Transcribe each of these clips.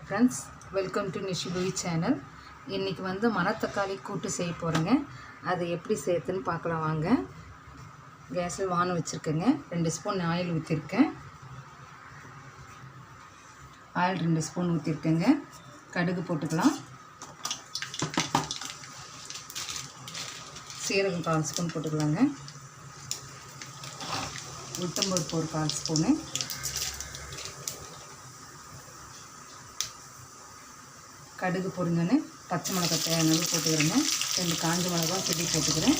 Friends welcome to நிஷிபுவி channel இன்றைக்கி வந்து மணத்தக்காளி கூட்டு செய்ய போகிறேங்க அது எப்படி சேர்த்துன்னு பார்க்கலாம் வாங்க. கேஸில் வானம் வச்சுருக்கேங்க. ரெண்டு ஸ்பூன் ஆயில் ஊற்றிருக்கேன் ஆயில் ரெண்டு ஸ்பூன் ஊற்றிருக்கேங்க கடுகு போட்டுக்கலாம். சீரகம் கால் ஸ்பூன் போட்டுக்கலாங்க. உளுத்தம்பருப்பு ஒரு கால் ஸ்பூனு. கடுகு பொருங்கன்னு பச்சை மிளகாய் தேங்காய் போட்டுக்கிறேங்க. ரெண்டு காஞ்ச மிளகா செடி போட்டுக்கிறேன்.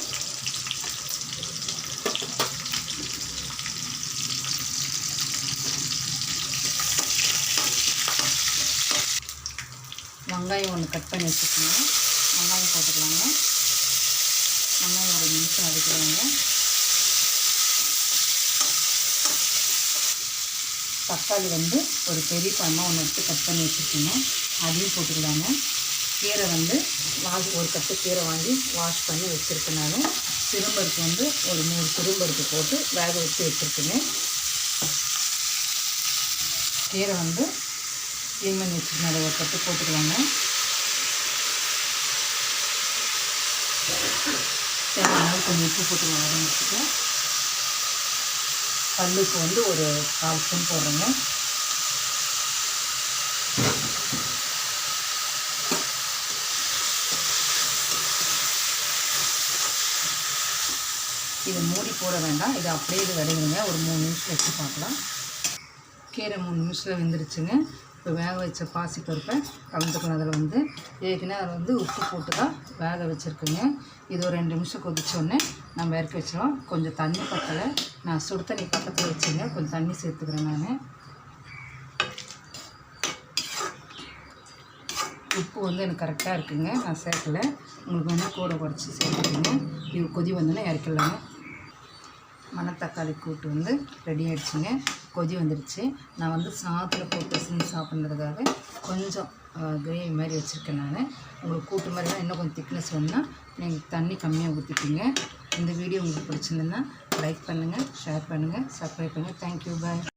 வெங்காயம் ஒன்று கட் பண்ணி வச்சுக்கோங்க. வெங்காயம் போட்டுக்கலாங்க. வெங்காயம் ஒரு நிமிஷம் அடிக்கிறாங்க தக்காளி வந்து ஒரு பெரிய பழமாக ஒன்று எடுத்து கட் பண்ணி வச்சுருக்கணும் அதையும் போட்டுக்கலாங்க கீரை வந்து வாஷ் ஒரு கட்டு கீரை வாங்கி வாஷ் பண்ணி வச்சுருக்கேன் நான் சிறும்பருப்பு வந்து ஒரு மூணு சிறும்பருப்பு போட்டு வேக வச்சு வச்சுருக்குங்க கீரை வந்து க்ளீன் பண்ணி வச்சுருக்கேன். அதை ஒரு கட்டு போட்டுக்கலாங்க தேவையான கொஞ்சம் உப்பு போட்டுக்கலாம் ஆரம்பிச்சுட்டு பல்லுக்கு வந்து ஒரு கால் ஸ்பூன் போடுறேங்க. இது மூடி போட வேண்டாம். இது அப்படியே இது விடையுங்க ஒரு மூணு நிமிஷம் வச்சு பார்க்கலாம். கீரை மூணு நிமிஷத்தில் வெந்துருச்சுங்க. இப்போ வேக வச்ச பாசி பருப்பை கலந்துக்கணும். அதில் வந்து ஏற்கனவே அதில் வந்து உப்பு போட்டு தான் வேக வச்சுருக்குங்க. இது ஒரு ரெண்டு நிமிஷம் கொதிச்சோடனே நம்ம இறக்கி வச்சிடலாம். கொஞ்சம் தண்ணி பத்தலை. நான் சுடு தண்ணி பக்கத்தில் வச்சுங்க கொஞ்சம் தண்ணி சேர்த்துக்கிறேன் நான். உப்பு வந்து எனக்கு கரெக்டாக இருக்குங்க. நான் சேர்க்கல. உங்களுக்கு வேணால் கூட குறைச்சி சேர்த்துக்கோங்க. இது கொதி வந்தோன்னே இறக்கிடலாங்க. மணத்தக்காளி கூட்டு வந்து ரெடி ஆகிடுச்சிங்க கொதி வந்துடுச்சு நான் வந்து சாத்தில் போட்டு செஞ்சு சாப்பிட்றதுக்காக கொஞ்சம் கிரேவி மாதிரி வச்சுருக்கேன் நான். உங்களுக்கு கூட்டு மாதிரி தான் இன்னும் கொஞ்சம் திக்னஸ் வேணுன்னா நீங்கள் தண்ணி கம்மியாக ஊற்றிக்கிங்க இந்த வீடியோ உங்களுக்கு பிடிச்சிருந்ததுன்னா லைக் பண்ணுங்கள் ஷேர் பண்ணுங்கள் சப்ஸ்கிரைப் பண்ணுங்கள் தேங்க்யூ பாய்